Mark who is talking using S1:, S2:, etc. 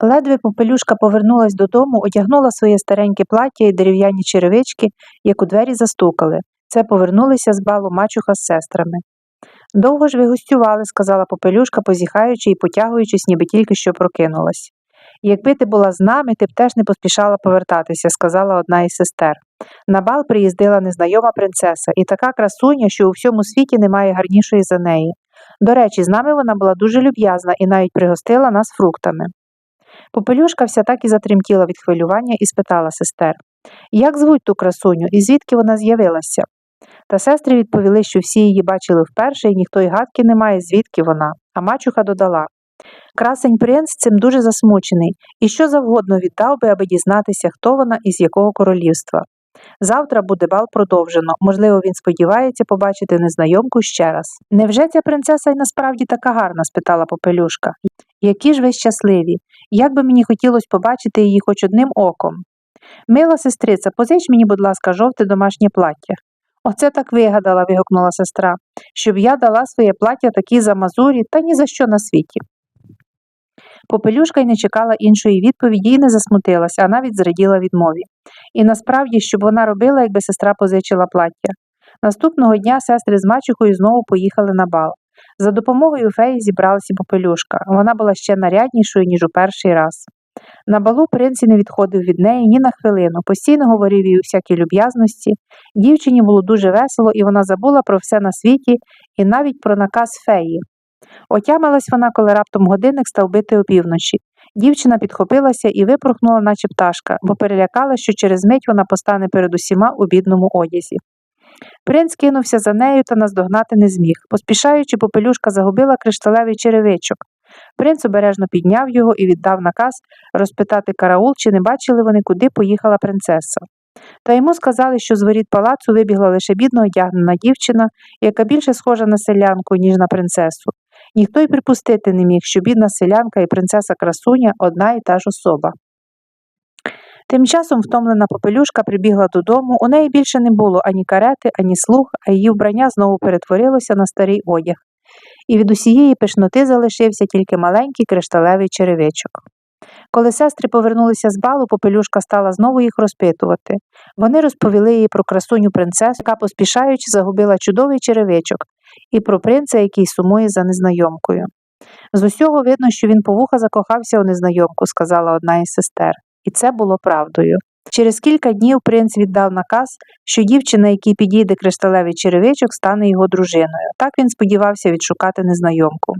S1: Ледве попелюшка повернулась додому, одягнула своє стареньке плаття і дерев'яні черевички, як у двері застукали. Це повернулися з балу мачуха з сестрами. Довго ж ви гостювали, сказала попелюшка, позіхаючи і потягуючись, ніби тільки що прокинулась. Якби ти була з нами, ти б теж не поспішала повертатися, сказала одна із сестер. На бал приїздила незнайома принцеса і така красуня, що у всьому світі немає гарнішої за неї. До речі, з нами вона була дуже люб'язна і навіть пригостила нас фруктами. Попелюшка вся так і затремтіла від хвилювання і спитала сестер Як звуть ту красуню і звідки вона з'явилася? Та сестри відповіли, що всі її бачили вперше, і ніхто й гадки не має, звідки вона. А мачуха додала Красень принц цим дуже засмучений і що завгодно віддав би, аби дізнатися, хто вона і з якого королівства. Завтра буде бал продовжено. Можливо, він сподівається побачити незнайомку ще раз. Невже ця принцеса й насправді така гарна? спитала попелюшка. Які ж ви щасливі? Як би мені хотілося побачити її хоч одним оком. Мила сестриця, позич мені, будь ласка, жовте домашнє плаття. Оце так вигадала, вигукнула сестра, щоб я дала своє плаття такій замазурі та ні за що на світі. Попелюшка й не чекала іншої відповіді і не засмутилась, а навіть зраділа відмові. І насправді, щоб вона робила, якби сестра позичила плаття. Наступного дня сестри з мачухою знову поїхали на бал. За допомогою феї зібралася попелюшка. Вона була ще наряднішою, ніж у перший раз. На балу принц не відходив від неї ні на хвилину, постійно говорив їй усякі люб'язності. Дівчині було дуже весело, і вона забула про все на світі і навіть про наказ феї. Отямилась вона, коли раптом годинник став бити опівночі. Дівчина підхопилася і випорхнула, наче пташка, бо перелякала, що через мить вона постане перед усіма у бідному одязі. Принц кинувся за нею та наздогнати не зміг. Поспішаючи, попелюшка загубила кришталевий черевичок. Принц обережно підняв його і віддав наказ розпитати караул, чи не бачили вони, куди поїхала принцеса. Та йому сказали, що з воріт палацу вибігла лише бідно одягнена дівчина, яка більше схожа на селянку, ніж на принцесу. Ніхто й припустити не міг, що бідна селянка і принцеса красуня одна і та ж особа. Тим часом втомлена попелюшка прибігла додому, у неї більше не було ані карети, ані слуг, а її вбрання знову перетворилося на старий одяг, і від усієї пишноти залишився тільки маленький кришталевий черевичок. Коли сестри повернулися з балу, попелюшка стала знову їх розпитувати. Вони розповіли їй про красуню принцесу, яка, поспішаючи, загубила чудовий черевичок, і про принца, який сумує за незнайомкою. З усього видно, що він по вуха закохався у незнайомку, сказала одна із сестер, і це було правдою. Через кілька днів принц віддав наказ, що дівчина, якій підійде кришталевий черевичок, стане його дружиною. Так він сподівався відшукати незнайомку.